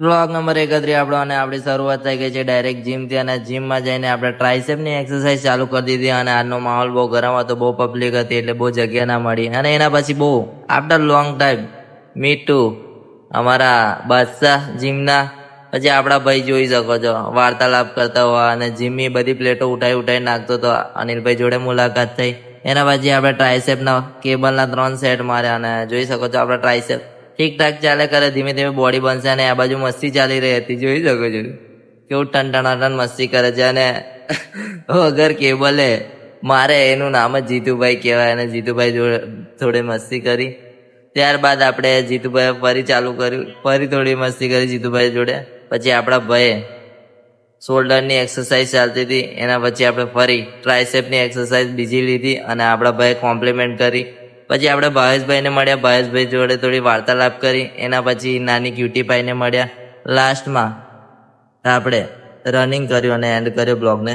Blog number એકત્રીસ આપણો અને આપણી શરૂઆત થઈ ગઈ છે ડાયરેક્ટ જીમથી અને જીમમાં જઈને આપણે ટ્રાઇસેપની એક્સરસાઇઝ ચાલુ કરી દીધી અને આજનો માહોલ બહુ ગરમ હતો, બહુ પબ્લિક હતી એટલે બહુ જગ્યા ના મળી. અને એના પછી બહુ after long time me to અમારા બાદશાહ જીમના પછી આપણા ભાઈ જોઈ શકો છો, વાર્તાલાપ કરતા હોવા અને જીમની બધી પ્લેટો ઉઠાઈ ઉઠાઈ નાખતો હતો, અનિલભાઈ જોડે મુલાકાત થઈ. એના પછી આપણે ટ્રાઇસેપના કેબલના ત્રણ સેટ માર્યા અને જોઈ શકો છો આપણા ટ્રાઇસેપ ઠીક ઠાક ચાલે કરે, ધીમે ધીમે બોડી બનશે અને આ બાજુ મસ્તી ચાલી રહી હતી, જોઈ શકો છો. કેવું ટન મસ્તી કરે છે અને વગર કેબલે મારે એનું નામ જ જીતુભાઈ કહેવાય અને જીતુભાઈ જોડે થોડી મસ્તી કરી. ત્યારબાદ આપણે જીતુભાઈ ફરી ચાલુ કર્યું, ફરી થોડી મસ્તી કરી જીતુભાઈ જોડે. પછી આપણા ભાઈએ શોલ્ડરની એક્સરસાઇઝ ચાલતી હતી, એના પછી આપણે ફરી ટ્રાયસેપની એક્સરસાઇઝ બીજી લીધી અને આપણા ભાઈએ કોમ્પ્લિમેન્ટ કરી. પછી આપણે ભાવેશભાઈને મળ્યા. ભાવેશભાઈ જોડે થોડી વાર્તાલાપ કરી. એના પછી નાની ક્યુટીભાઈને મળ્યા. લાસ્ટમાં આપણે રનિંગ કર્યું અને એન્ડ કર્યો બ્લોગને